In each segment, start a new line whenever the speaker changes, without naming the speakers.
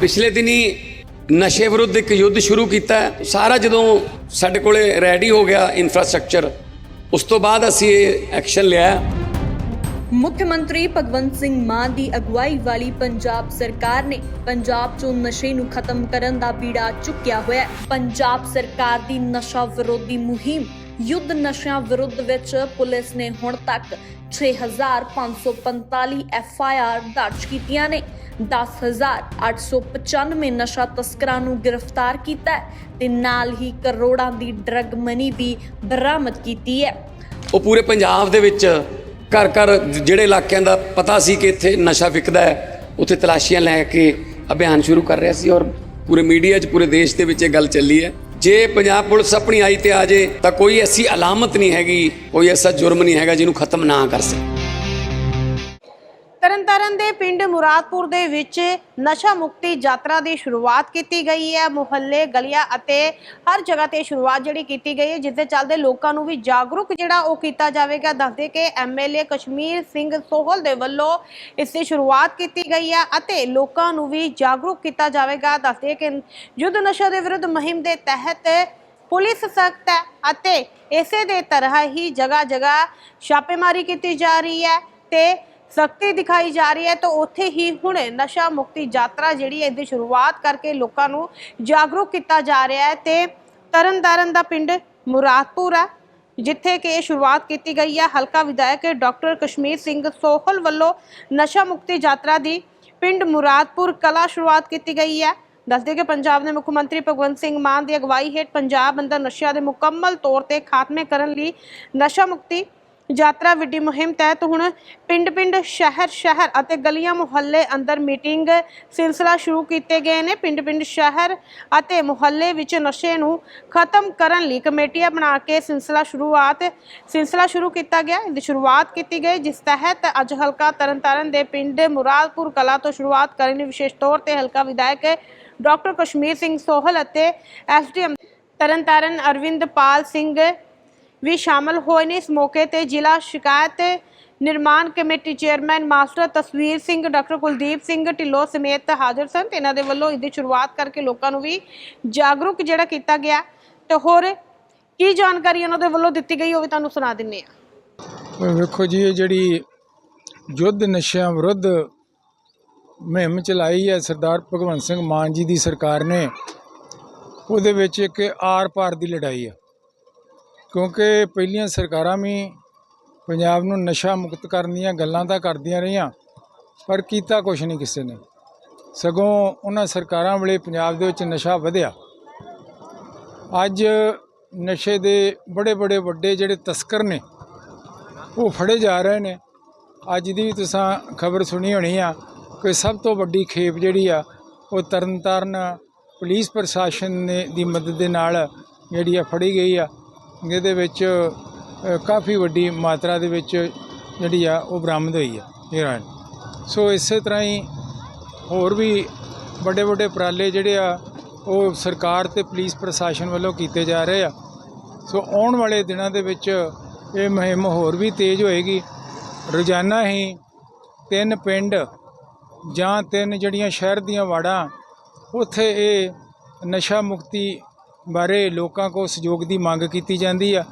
ਪਿਛਲੇ ਦਿਨੀ ਨਸ਼ੇ ਵਿਰੁੱਧ ਇੱਕ ਯੁੱਧ ਸ਼ੁਰੂ ਕੀਤਾ। ਸਾਰਾ ਜਦੋਂ ਸਾਡੇ ਕੋਲੇ ਰੈਡੀ ਹੋ ਗਿਆ ਇਨਫਰਾਸਟ੍ਰਕਚਰ ਉਸ ਤੋਂ ਬਾਅਦ ਅਸੀਂ ਇਹ ਐਕਸ਼ਨ ਲਿਆ।
ਮੁੱਖ ਮੰਤਰੀ ਭਗਵੰਤ ਸਿੰਘ ਮਾਨ ਦੀ ਅਗਵਾਈ ਵਾਲੀ ਪੰਜਾਬ ਸਰਕਾਰ ਨੇ ਪੰਜਾਬ 'ਚੋਂ ਨਸ਼ੇ ਨੂੰ ਖਤਮ ਕਰਨ ਦਾ ਬੀੜਾ ਚੁੱਕਿਆ ਹੋਇਆ ਹੈ। ਪੰਜਾਬ ਸਰਕਾਰ ਦੀ ਨਸ਼ਾ ਵਿਰੋਧੀ ਮੁਹਿੰਮ, ਯੁੱਧ ਨਸ਼ਿਆਂ ਵਿਰੁੱਧ ਵਿੱਚ ਪੁਲਿਸ ਨੇ ਹੁਣ ਤੱਕ 6545 ਐਫ ਆਈ ਆਰ ਦਰਜ ਕੀਤੀਆਂ ਨੇ। 10895 ਨਸ਼ਾ ਤਸਕਰਾਂ ਨੂੰ ਗ੍ਰਿਫਤਾਰ ਕੀਤਾ ਹੈ ਤੇ ਨਾਲ ਹੀ ਕਰੋੜਾਂ ਦੀ ਡਰੱਗ ਮਨੀ ਵੀ ਬਰਾਮਦ ਕੀਤੀ ਹੈ।
ਉਹ ਪੂਰੇ ਪੰਜਾਬ ਦੇ ਵਿੱਚ ਘਰ ਘਰ ਜਿਹੜੇ ਇਲਾਕਿਆਂ ਦਾ ਪਤਾ ਸੀ ਕਿ ਇੱਥੇ ਨਸ਼ਾ ਵਿਕਦਾ ਹੈ, ਉੱਥੇ ਤਲਾਸ਼ੀਆਂ ਲੈ ਕੇ ਅਭਿਆਨ ਸ਼ੁਰੂ ਕਰ ਰਿਹਾ ਸੀ ਔਰ ਪੂਰੇ ਮੀਡੀਆ 'ਚ, ਪੂਰੇ ਦੇਸ਼ ਦੇ ਵਿੱਚ ਇਹ ਗੱਲ ਚੱਲੀ ਹੈ। ਜੇ ਪੰਜਾਬ ਪੁਲਿਸ ਆਪਣੀ ਆਈ ਤੇ ਆ ਜੇ ਤਾਂ ਕੋਈ ਐਸੀ ਅਲਾਮਤ ਨਹੀਂ ਹੈਗੀ, ਕੋਈ ਐਸਾ ਜੁਰਮ ਨਹੀਂ ਹੈਗਾ ਜਿਹਨੂੰ ਖਤਮ ਨਾ ਕਰ ਸਕੇ।
ਤਰਨਤਾਰਨ ਦੇ ਪਿੰਡ ਮੁਰਾਦਪੁਰ ਦੇ ਵਿੱਚ ਨਸ਼ਾ ਮੁਕਤੀ ਯਾਤਰਾ ਦੀ ਸ਼ੁਰੂਆਤ ਕੀਤੀ ਗਈ ਹੈ। ਮੁਹੱਲੇ ਗਲੀਆਂ ਅਤੇ ਹਰ ਜਗ੍ਹਾ ਤੇ ਸ਼ੁਰੂਆਤ ਜਿਹੜੀ ਕੀਤੀ ਗਈ ਹੈ, ਜਿਸ ਦੇ ਚੱਲਦੇ ਲੋਕਾਂ ਨੂੰ ਵੀ ਜਾਗਰੂਕ ਜਿਹੜਾ ਉਹ ਕੀਤਾ ਜਾਵੇਗਾ। ਦੱਸਦੇ ਕਿ ਐਮਐਲਏ ਕਸ਼ਮੀਰ ਸਿੰਘ ਸੋਹਲ ਦੇ ਵੱਲੋਂ ਇਸ ਦੀ ਸ਼ੁਰੂਆਤ ਕੀਤੀ ਗਈ ਹੈ ਅਤੇ ਲੋਕਾਂ ਨੂੰ ਵੀ ਜਾਗਰੂਕ ਕੀਤਾ ਜਾਵੇਗਾ। ਦੱਸਦੇ ਕਿ ਯੁੱਧ ਨਸ਼ਾ ਦੇ ਵਿਰੁੱਧ ਮੁਹਿੰਮ ਦੇ ਤਹਿਤ ਪੁਲਿਸ ਸਖਤ ਹੈ ਅਤੇ ਇਸੇ ਦੇ ਤਰ੍ਹਾਂ ਹੀ ਜਗ੍ਹਾ ਜਗ੍ਹਾ ਛਾਪੇਮਾਰੀ ਕੀਤੀ ਜਾ ਰਹੀ ਹੈ ਤੇ ਸਖਤੀ ਦਿਖਾਈ ਜਾ ਰਹੀ ਹੈ, ਤਾਂ ਉੱਥੇ ਹੀ ਹੁਣ ਨਸ਼ਾ ਮੁਕਤੀ ਯਾਤਰਾ ਜਿਹੜੀ ਹੈ, ਇਹਦੀ ਸ਼ੁਰੂਆਤ ਕਰਕੇ ਲੋਕਾਂ ਨੂੰ ਜਾਗਰੂਕ ਕੀਤਾ ਜਾ ਰਿਹਾ ਹੈ ਤੇ ਤਰਨਤਾਰਨ ਦਾ ਪਿੰਡ ਮੁਰਾਦਪੁਰ ਹੈ, ਜਿੱਥੇ ਕਿ ਇਹ ਸ਼ੁਰੂਆਤ ਕੀਤੀ ਗਈ ਹੈ। ਹਲਕਾ ਵਿਧਾਇਕ ਡਾਕਟਰ ਕਸ਼ਮੀਰ ਸਿੰਘ ਸੋਹਲ ਵੱਲੋਂ ਨਸ਼ਾ ਮੁਕਤੀ ਯਾਤਰਾ ਦੀ ਪਿੰਡ ਮੁਰਾਦਪੁਰ ਕਲਾ ਸ਼ੁਰੂਆਤ ਕੀਤੀ ਗਈ ਹੈ। ਦੱਸਦੇ ਕਿ ਪੰਜਾਬ ਦੇ ਮੁੱਖ ਮੰਤਰੀ ਭਗਵੰਤ ਸਿੰਘ ਮਾਨ ਦੀ ਅਗਵਾਈ ਹੇਠ ਪੰਜਾਬ ਅੰਦਰ ਨਸ਼ਿਆਂ ਦੇ ਮੁਕੰਮਲ ਤੌਰ ਤੇ ਖਾਤਮੇ ਕਰਨ ਲਈ ਨਸ਼ਾ ਮੁਕਤੀ ਯਾਤਰਾ ਵੱਡੀ ਮੁਹਿੰਮ ਤਹਿਤ ਹੁਣ ਪਿੰਡ-ਪਿੰਡ, ਸ਼ਹਿਰ-ਸ਼ਹਿਰ ਅਤੇ ਗਲੀਆਂ ਮੁਹੱਲੇ ਅੰਦਰ ਮੀਟਿੰਗ ਸਿਲਸਿਲਾ ਸ਼ੁਰੂ ਕੀਤੇ ਗਏ ਨੇ। ਪਿੰਡ-ਪਿੰਡ, ਸ਼ਹਿਰ ਅਤੇ ਮੁਹੱਲੇ ਵਿੱਚ ਨਸ਼ੇ ਨੂੰ ਖਤਮ ਕਰਨ ਲਈ ਕਮੇਟੀਆਂ ਬਣਾ ਕੇ ਸਿਲਸਿਲਾ ਸ਼ੁਰੂਆਤ, ਸਿਲਸਿਲਾ ਸ਼ੁਰੂ ਕੀਤਾ ਗਿਆ। ਦੀ ਸ਼ੁਰੂਆਤ ਕੀਤੀ ਗਈ, ਜਿਸ ਤਹਿਤ ਅੱਜ ਹਲਕਾ ਤਰਨਤਾਰਨ ਦੇ ਪਿੰਡ ਮੁਰਾਦਪੁਰ ਕਲਾ ਤੋਂ ਸ਼ੁਰੂਆਤ ਕਰਨ ਲਈ ਵਿਸ਼ੇਸ਼ ਤੌਰ ਤੇ ਹਲਕਾ ਵਿਧਾਇਕ ਡਾਕਟਰ ਕਸ਼ਮੀਰ ਸਿੰਘ ਸੋਹਲ ਅਤੇ ਐਸਡੀਐਮ ਤਰਨਤਾਰਨ ਅਰਵਿੰਦਪਾਲ ਸਿੰਘ ਵੀ ਸ਼ਾਮਲ ਹੋਏ ਨੇ। ਇਸ ਮੌਕੇ ਤੇ ਜ਼ਿਲ੍ਹਾ ਸ਼ਿਕਾਇਤ ਨਿਰਮਾਣ committee chairman master Tasveer Singh, doctor Kuldeep Singh Dhillon ਸਮੇਤ ਹਾਜ਼ਰ ਸਨ ਤੇ ਇਹਨਾਂ ਦੇ ਵੱਲੋਂ ਇਹਦੀ ਸ਼ੁਰੂਆਤ ਕਰਕੇ ਲੋਕਾਂ ਨੂੰ ਵੀ ਜਾਗਰੂਕ ਜਿਹੜਾ ਕੀਤਾ ਗਿਆ। ਤੇ ਹੋਰ ਕੀ ਜਾਣਕਾਰੀ ਉਹਨਾਂ ਦੇ ਵੱਲੋਂ ਦਿੱਤੀ ਗਈ ਉਹ ਵੀ ਤੁਹਾਨੂੰ ਸੁਣਾ ਦਿੰਨੇ ਆ।
ਵੇਖੋ ਜੀ, ਇਹ ਜਿਹੜੀ ਯੁੱਧ ਨਸ਼ਿਆਂ ਵਿਰੁੱਧ ਮੁਹਿੰਮ ਚਲਾਈ ਹੈ, ਸਰਦਾਰ ਭਗਵੰਤ ਸਿੰਘ ਮਾਨ ਜੀ ਦੀ ਸਰਕਾਰ ਨੇ, ਉਹਦੇ ਵਿੱਚ ਇੱਕ ਆਰ-ਪਾਰ ਦੀ ਲੜਾਈ ਹੈ। ਕਿਉਂਕਿ ਪਹਿਲੀਆਂ ਸਰਕਾਰਾਂ ਵੀ ਪੰਜਾਬ ਨੂੰ ਨਸ਼ਾ ਮੁਕਤ ਕਰਨ ਦੀਆਂ ਗੱਲਾਂ ਤਾਂ ਕਰਦੀਆਂ ਰਹੀਆਂ, ਪਰ ਕੀਤਾ ਕੁਝ ਨਹੀਂ ਕਿਸੇ ਨੇ। ਸਗੋਂ ਉਹਨਾਂ ਸਰਕਾਰਾਂ ਵੇਲੇ ਪੰਜਾਬ ਦੇ ਵਿੱਚ ਨਸ਼ਾ ਵਧਿਆ। ਅੱਜ ਨਸ਼ੇ ਦੇ ਬੜੇ ਬੜੇ ਵੱਡੇ ਜਿਹੜੇ ਤਸਕਰ ਨੇ, ਉਹ ਫੜੇ ਜਾ ਰਹੇ ਨੇ। ਅੱਜ ਦੀ ਵੀ ਤੁਸੀਂ ਖਬਰ ਸੁਣੀ ਹੋਣੀ ਆ ਕਿ ਸਭ ਤੋਂ ਵੱਡੀ ਖੇਪ ਜਿਹੜੀ ਆ, ਉਹ ਤਰਨਤਾਰਨ ਪੁਲਿਸ ਪ੍ਰਸ਼ਾਸਨ ਨੇ ਦੀ ਮਦਦ ਦੇ ਨਾਲ ਜਿਹੜੀ ਆ ਫੜੀ ਗਈ ਆ। ਜਿਹਦੇ ਵਿੱਚ ਕਾਫੀ ਵੱਡੀ ਮਾਤਰਾ ਦੇ ਵਿੱਚ ਜਿਹੜੀ ਆ, ਉਹ ਬਰਾਮਦ ਹੋਈ ਆ ਹੀਰੋਇਨ ਸੋ ਇਸੇ ਤਰ੍ਹਾਂ ਹੀ ਹੋਰ ਵੀ ਵੱਡੇ ਵੱਡੇ ਉਪਰਾਲੇ ਜਿਹੜੇ ਆ, ਉਹ ਸਰਕਾਰ ਤੇ ਪੁਲਿਸ ਪ੍ਰਸ਼ਾਸਨ ਵੱਲੋਂ ਕੀਤੇ ਜਾ ਰਹੇ ਆ। ਸੋ ਆਉਣ ਵਾਲੇ ਦਿਨਾਂ ਦੇ ਵਿੱਚ ਇਹ ਮੁਹਿੰਮ ਹੋਰ ਵੀ ਤੇਜ਼ ਹੋਏਗੀ। ਰੋਜ਼ਾਨਾ ਹੀ ਤਿੰਨ ਪਿੰਡ ਜਾਂ ਤਿੰਨ ਜਿਹੜੀਆਂ ਸ਼ਹਿਰ ਦੀਆਂ ਵਾੜਾਂ, ਉੱਥੇ ਇਹ ਨਸ਼ਾ ਮੁਕਤੀ ਬਾਰੇ ਲੋਕਾਂ ਕੋਲ ਸਹਿਯੋਗ ਦੀ ਮੰਗ ਕੀਤੀ ਜਾਂਦੀ ਆ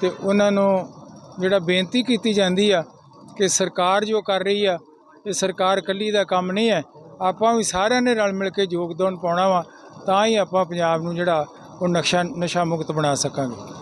ਤੇ ਉਹਨਾਂ ਨੂੰ ਜਿਹੜਾ ਬੇਨਤੀ ਕੀਤੀ ਜਾਂਦੀ ਆ ਕਿ ਸਰਕਾਰ ਜੋ ਕਰ ਰਹੀ ਆ, ਇਹ ਸਰਕਾਰ ਇਕੱਲੀ ਦਾ ਕੰਮ ਨਹੀਂ ਹੈ। ਆਪਾਂ ਵੀ ਸਾਰਿਆਂ ਨੇ ਰਲ ਮਿਲ ਕੇ ਯੋਗਦਾਨ ਪਾਉਣਾ ਵਾ, ਤਾਂ ਹੀ ਆਪਾਂ ਪੰਜਾਬ ਨੂੰ ਜਿਹੜਾ ਉਹ ਨਕਸ਼ਾ, ਨਸ਼ਾ ਮੁਕਤ ਬਣਾ ਸਕਾਂਗੇ।